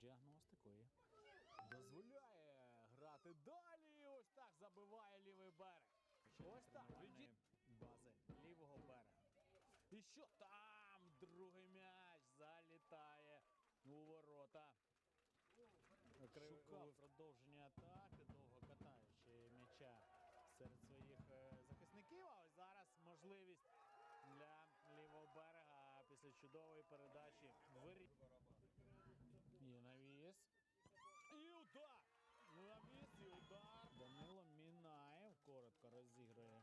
діагностику і дозволяє грати далі. Ось так забиває лівий берег. Ось так. Відійд бази лівого берега. І що там? Другий м'яч залітає у ворота. Шукав продовження атаки, довго катаючи м'яча серед своїх е, захисників. А ось зараз можливість для лівого берега після чудової передачі вирі. Є навіс. І удар! Навіс і удар. Данило Мінаєв коротко розігрує.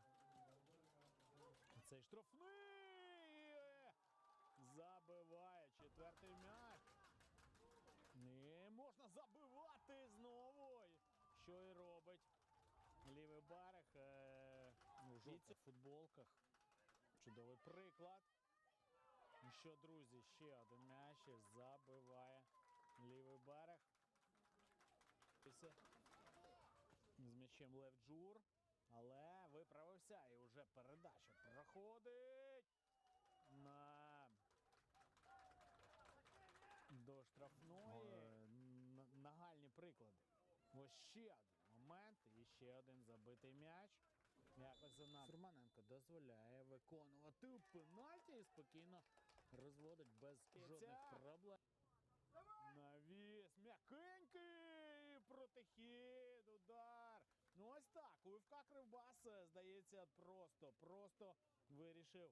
Цей штрафний е, забиває четвертий м'яч. Не можна забивати знову. Що і робить лівий берег е, у жовтих футболках. Чудовий приклад. І що, друзі, ще один м'яч забиває лівий берег. З м'ячем Лев Джур. Але виправився і вже передача проходить штрафної. Нагальні приклади. Ось ще один момент і ще один забитий м'яч. Якось занадто. Фурманенко дозволяє виконувати пенальті і спокійно розводить без жодних проблем. Навіс м'якенький протихід, удар. Ну ось так. У Кривбас, е, здається, просто, просто вирішив